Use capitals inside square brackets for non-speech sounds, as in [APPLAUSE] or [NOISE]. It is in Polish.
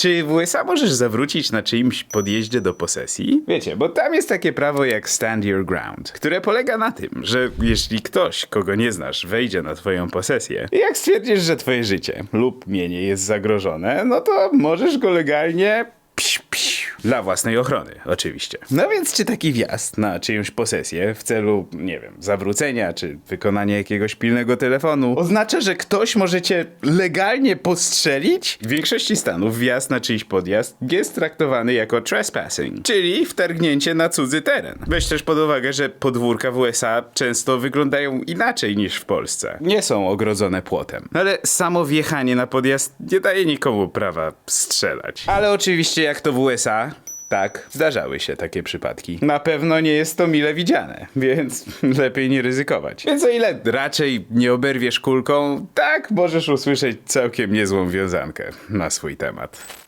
Czy w USA możesz zawrócić na czyimś podjeździe do posesji? Wiecie, bo tam jest takie prawo jak stand your ground, które polega na tym, że jeśli ktoś, kogo nie znasz, wejdzie na twoją posesję i jak stwierdzisz, że twoje życie lub mienie jest zagrożone, no to możesz go legalnie dla własnej ochrony, oczywiście. No więc czy taki wjazd na czyjąś posesję w celu, nie wiem, zawrócenia czy wykonania jakiegoś pilnego telefonu oznacza, że ktoś może cię legalnie postrzelić? W większości stanów wjazd na czyjś podjazd jest traktowany jako trespassing, czyli wtargnięcie na cudzy teren. Weź też pod uwagę, że podwórka w USA często wyglądają inaczej niż w Polsce. Nie są ogrodzone płotem. Ale samo wjechanie na podjazd nie daje nikomu prawa strzelać. Ale oczywiście jak to w USA, tak, zdarzały się takie przypadki. Na pewno nie jest to mile widziane, więc [LAUGHS] lepiej nie ryzykować. Więc o ile raczej nie oberwiesz kulką, tak możesz usłyszeć całkiem niezłą wiązankę na swój temat.